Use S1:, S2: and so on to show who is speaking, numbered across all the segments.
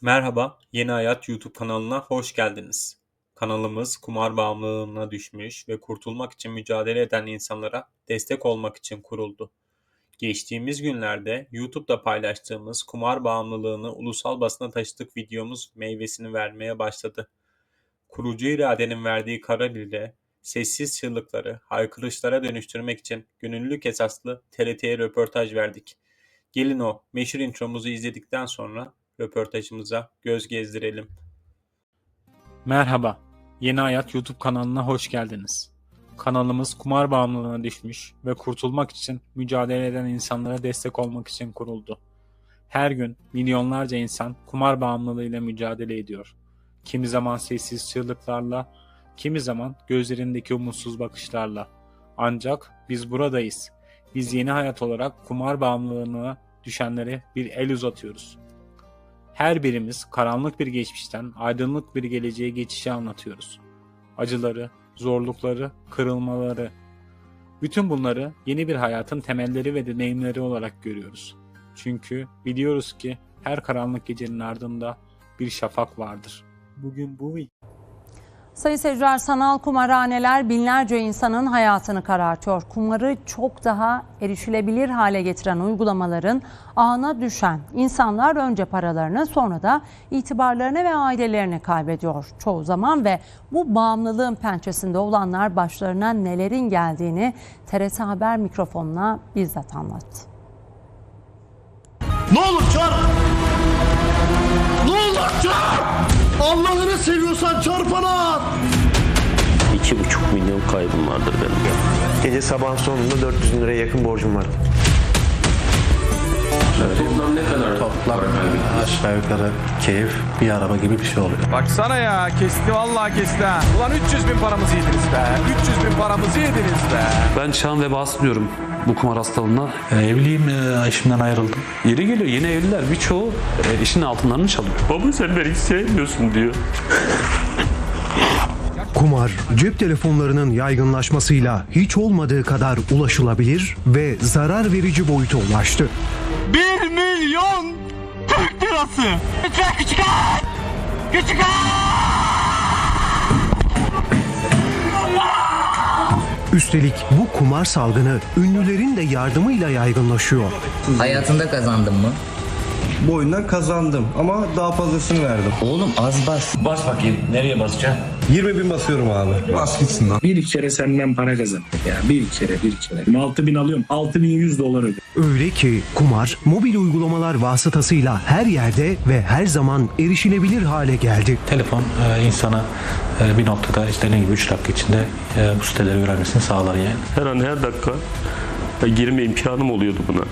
S1: Merhaba, Yeni Hayat YouTube kanalına hoş geldiniz. Kanalımız kumar bağımlılığına düşmüş ve kurtulmak için mücadele eden insanlara destek olmak için kuruldu. Geçtiğimiz günlerde YouTube'da paylaştığımız kumar bağımlılığını ulusal basına taşıdık videomuz meyvesini vermeye başladı. Kurucu iradenin verdiği karar ile sessiz çığlıkları haykırışlara dönüştürmek için gönüllülük esaslı TRT'ye röportaj verdik. Gelin o meşhur intromuzu izledikten sonra röportajımıza göz gezdirelim. Merhaba, Yeni Hayat YouTube kanalına hoş geldiniz. Kanalımız kumar bağımlılığına düşmüş ve kurtulmak için mücadele eden insanlara destek olmak için kuruldu. Her gün milyonlarca insan kumar bağımlılığıyla mücadele ediyor. Kimi zaman sessiz çığlıklarla, kimi zaman gözlerindeki umutsuz bakışlarla. Ancak biz buradayız. Biz yeni hayat olarak kumar bağımlılığına düşenlere bir el uzatıyoruz. Her birimiz karanlık bir geçmişten aydınlık bir geleceğe geçişi anlatıyoruz. Acıları, zorlukları, kırılmaları. Bütün bunları yeni bir hayatın temelleri ve deneyimleri olarak görüyoruz. Çünkü biliyoruz ki her karanlık gecenin ardında bir şafak vardır. Bugün bu
S2: Sayın seyirciler sanal kumarhaneler binlerce insanın hayatını karartıyor. Kumarı çok daha erişilebilir hale getiren uygulamaların ağına düşen insanlar önce paralarını sonra da itibarlarını ve ailelerini kaybediyor çoğu zaman ve bu bağımlılığın pençesinde olanlar başlarına nelerin geldiğini TRT Haber mikrofonuna bizzat anlattı.
S3: Ne olur çarp! Seviyorsan çarpana at!
S4: İki buçuk milyon kaybım vardır benim.
S5: Gece sabahın sonunda 400 bin liraya yakın borcum vardı.
S4: Toplam ne kadar
S6: Toplam aşağı yukarı keyif bir araba gibi bir şey oluyor.
S7: Baksana ya kesti vallahi kesti ha. Ulan 300 bin paramızı yediniz be. 300 bin paramızı yediniz be.
S8: Ben çağın vebası diyorum bu kumar hastalığına.
S6: E, evliyim, e, eşimden ayrıldım.
S8: Yeri geliyor yeni evliler birçoğu e, işin altınlarını çalıyor. Baba sen beni hiç sevmiyorsun diyor.
S9: Kumar, cep telefonlarının yaygınlaşmasıyla hiç olmadığı kadar ulaşılabilir ve zarar verici boyuta ulaştı.
S3: 1 milyon Türk lirası! Lütfen küçük ağa! Küçük
S9: Üstelik bu kumar salgını ünlülerin de yardımıyla yaygınlaşıyor.
S10: Hayatında kazandın mı?
S11: Bu oyundan kazandım ama daha fazlasını verdim.
S10: Oğlum az bas.
S6: Bas bakayım. Nereye basacaksın?
S11: 20 bin basıyorum abi. Bas gitsin lan.
S12: Bir kere senden para kazandım ya. Bir kere bir kere. 6000 bin alıyorum. 6100 dolar ödedim.
S9: Öyle ki kumar mobil uygulamalar vasıtasıyla her yerde ve her zaman erişilebilir hale geldi.
S6: Telefon e, insana e, bir noktada istediğin gibi 3 dakika içinde e, bu siteleri öğrenmesini sağlar yani.
S4: Her an her dakika e, girme imkanım oluyordu buna.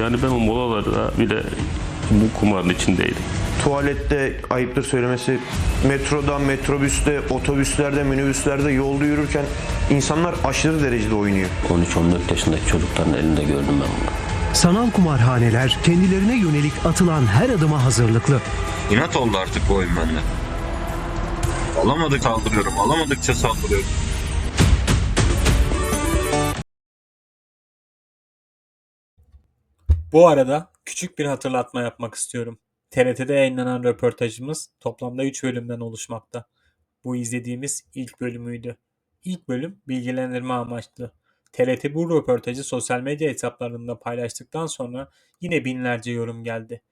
S4: Yani ben o molalarda bile bu kumarın içindeydim.
S5: Tuvalette ayıptır söylemesi, metroda, metrobüste, otobüslerde, minibüslerde yolda yürürken insanlar aşırı derecede oynuyor.
S4: 13-14 yaşındaki çocukların elinde gördüm ben bunu.
S9: Sanal kumarhaneler kendilerine yönelik atılan her adıma hazırlıklı.
S11: İnat oldu artık bu oyun bende. Alamadık saldırıyorum, alamadıkça saldırıyorum.
S1: Bu arada küçük bir hatırlatma yapmak istiyorum. TRT'de yayınlanan röportajımız toplamda 3 bölümden oluşmakta. Bu izlediğimiz ilk bölümüydü. İlk bölüm bilgilendirme amaçlı. TRT bu röportajı sosyal medya hesaplarında paylaştıktan sonra yine binlerce yorum geldi.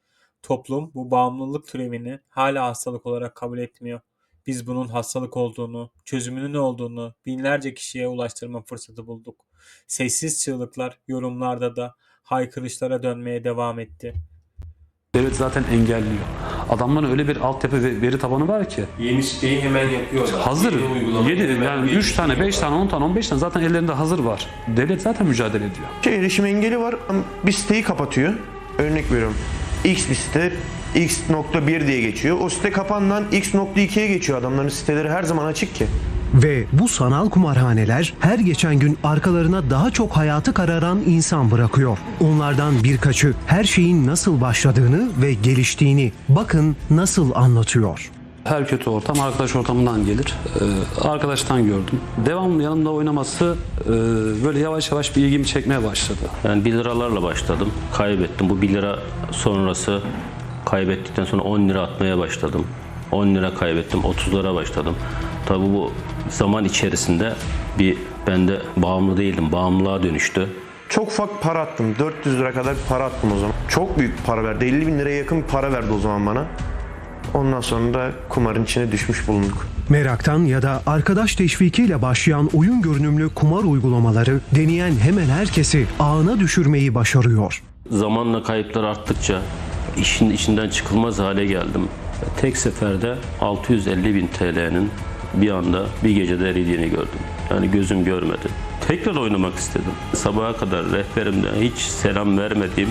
S1: Toplum bu bağımlılık türevini hala hastalık olarak kabul etmiyor. Biz bunun hastalık olduğunu, çözümünün ne olduğunu binlerce kişiye ulaştırma fırsatı bulduk. Sessiz çığlıklar yorumlarda da haykırışlara dönmeye devam etti.
S8: Devlet zaten engelliyor. Adamların öyle bir altyapı ve veri tabanı var ki.
S11: Yeni siteyi hemen yapıyorlar.
S8: Hazır. 7 yani 3 tane, 5 tane, 10 tane, 15 tane zaten ellerinde hazır var. Devlet zaten mücadele ediyor.
S5: Şey, erişim engeli var ama bir siteyi kapatıyor. Örnek veriyorum. X bir site X.1 diye geçiyor. O site kapandan X.2'ye geçiyor. Adamların siteleri her zaman açık ki.
S9: Ve bu sanal kumarhaneler her geçen gün arkalarına daha çok hayatı kararan insan bırakıyor. Onlardan birkaçı her şeyin nasıl başladığını ve geliştiğini bakın nasıl anlatıyor.
S8: Her kötü ortam arkadaş ortamından gelir. Ee, arkadaştan gördüm. Devamlı yanımda oynaması e, böyle yavaş yavaş bir ilgimi çekmeye başladı.
S4: Ben 1 liralarla başladım. Kaybettim. Bu 1 lira sonrası kaybettikten sonra 10 lira atmaya başladım. 10 lira kaybettim, 30'lara başladım. Tabii bu zaman içerisinde bir ben de bağımlı değildim, bağımlılığa dönüştü.
S5: Çok ufak para attım. 400 lira kadar bir para attım o zaman. Çok büyük para verdi. 50 bin liraya yakın bir para verdi o zaman bana. Ondan sonra da kumarın içine düşmüş bulunduk.
S9: Meraktan ya da arkadaş teşvikiyle başlayan oyun görünümlü kumar uygulamaları deneyen hemen herkesi ağına düşürmeyi başarıyor.
S4: Zamanla kayıplar arttıkça işin içinden çıkılmaz hale geldim. Tek seferde 650 bin TL'nin bir anda bir gecede eridiğini gördüm. Yani gözüm görmedi. Tekrar oynamak istedim. Sabaha kadar rehberimde hiç selam vermediğim,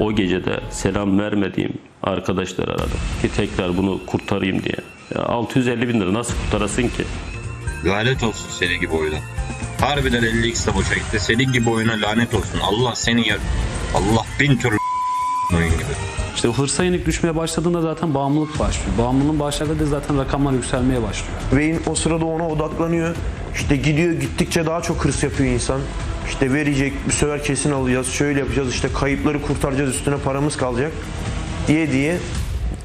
S4: o gecede selam vermediğim arkadaşlar aradım. Ki tekrar bunu kurtarayım diye. Ya 650 bin lira nasıl kurtarasın ki?
S11: Lanet olsun senin gibi oyuna. Harbiden 50x de boşa gitti. Senin gibi oyuna lanet olsun. Allah seni yer. Allah bin türlü.
S8: İşte hırsa yenik düşmeye başladığında zaten bağımlılık başlıyor. Bağımlılığın başladığı da zaten rakamlar yükselmeye başlıyor.
S5: Beyin o sırada ona odaklanıyor. İşte gidiyor gittikçe daha çok hırs yapıyor insan. İşte verecek, bir sefer kesin alacağız, şöyle yapacağız, işte kayıpları kurtaracağız, üstüne paramız kalacak diye diye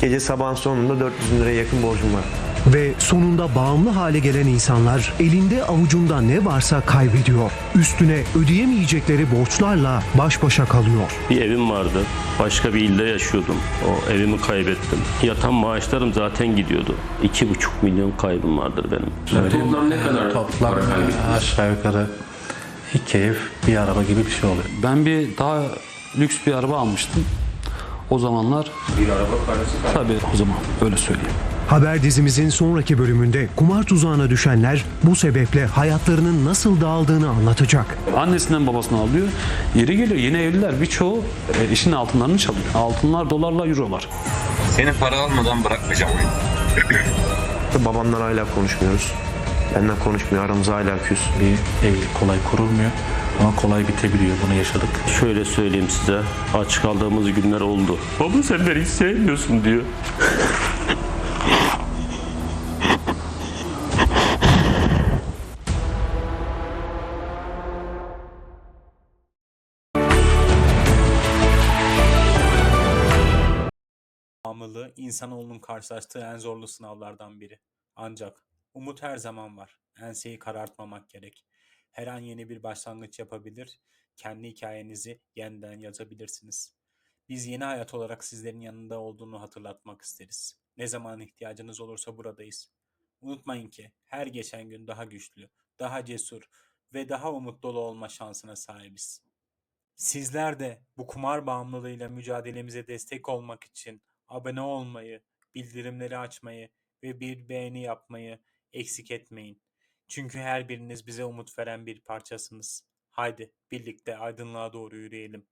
S5: gece sabahın sonunda 400 bin liraya yakın borcum var.
S9: Ve sonunda bağımlı hale gelen insanlar elinde avucunda ne varsa kaybediyor. Üstüne ödeyemeyecekleri borçlarla baş başa kalıyor.
S4: Bir evim vardı. Başka bir ilde yaşıyordum. O evimi kaybettim. Yatan maaşlarım zaten gidiyordu. 2,5 milyon kaybım vardır benim.
S6: Toplam ne kadar Toplam aşağı yukarı iki ev, bir araba gibi bir şey oluyor.
S8: Ben bir daha lüks bir araba almıştım. O zamanlar... Bir araba parası Tabii o zaman öyle söyleyeyim.
S9: Haber dizimizin sonraki bölümünde kumar tuzağına düşenler bu sebeple hayatlarının nasıl dağıldığını anlatacak.
S8: Annesinden babasından alıyor. Yeri geliyor yeni evliler birçoğu e, işin altınlarını çalıyor. Altınlar dolarla eurolar.
S11: Seni para almadan bırakmayacağım.
S5: Babamdan hala konuşmuyoruz. Benden konuşmuyor, aramızda hala küs.
S6: Bir evlilik kolay kurulmuyor ama kolay bitebiliyor. Bunu yaşadık.
S4: Şöyle söyleyeyim size. Aç kaldığımız günler oldu. Baba sen beni hiç sevmiyorsun diyor.
S1: Bağımlılığı insanoğlunun karşılaştığı en zorlu sınavlardan biri. Ancak umut her zaman var. Enseyi karartmamak gerek. Her an yeni bir başlangıç yapabilir, kendi hikayenizi yeniden yazabilirsiniz. Biz yeni hayat olarak sizlerin yanında olduğunu hatırlatmak isteriz. Ne zaman ihtiyacınız olursa buradayız. Unutmayın ki her geçen gün daha güçlü, daha cesur ve daha umut dolu olma şansına sahibiz. Sizler de bu kumar bağımlılığıyla mücadelemize destek olmak için abone olmayı, bildirimleri açmayı ve bir beğeni yapmayı eksik etmeyin. Çünkü her biriniz bize umut veren bir parçasınız. Haydi birlikte aydınlığa doğru yürüyelim.